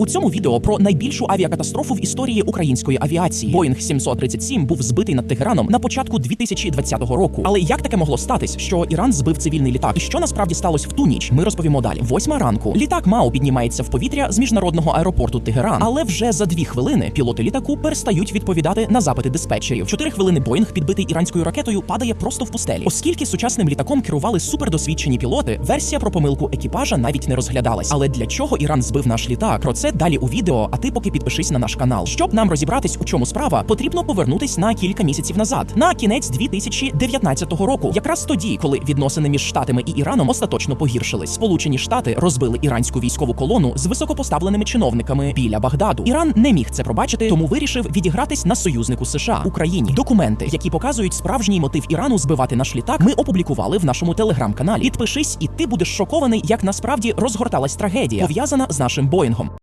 У цьому відео про найбільшу авіакатастрофу в історії української авіації. Боїнг 737 був збитий над Тегераном на початку 2020 року. Але як таке могло статись, що Іран збив цивільний літак? І що насправді сталося в ту ніч? Ми розповімо далі. Восьма ранку літак МАУ піднімається в повітря з міжнародного аеропорту Тегеран. Але вже за дві хвилини пілоти літаку перестають відповідати на запити диспетчерів. Чотири хвилини Боїнг, підбитий іранською ракетою, падає просто в пустелі. Оскільки сучасним літаком керували супердосвідчені пілоти, версія про помилку екіпажа навіть не розглядалась. Але для чого Іран збив наш літак? Про це далі у відео. А ти поки підпишись на наш канал. Щоб нам розібратись, у чому справа, потрібно повернутись на кілька місяців назад, на кінець 2019 року. Якраз тоді, коли відносини між штатами і Іраном остаточно погіршились. Сполучені Штати розбили іранську військову колону з високопоставленими чиновниками біля Багдаду. Іран не міг це пробачити, тому вирішив відігратись на союзнику США Україні. Документи, які показують справжній мотив Ірану збивати наш літак, ми опублікували в нашому телеграм-каналі. Підпишись, і ти будеш шокований, як насправді розгорталась трагедія, пов'язана з нашим Боїнгом.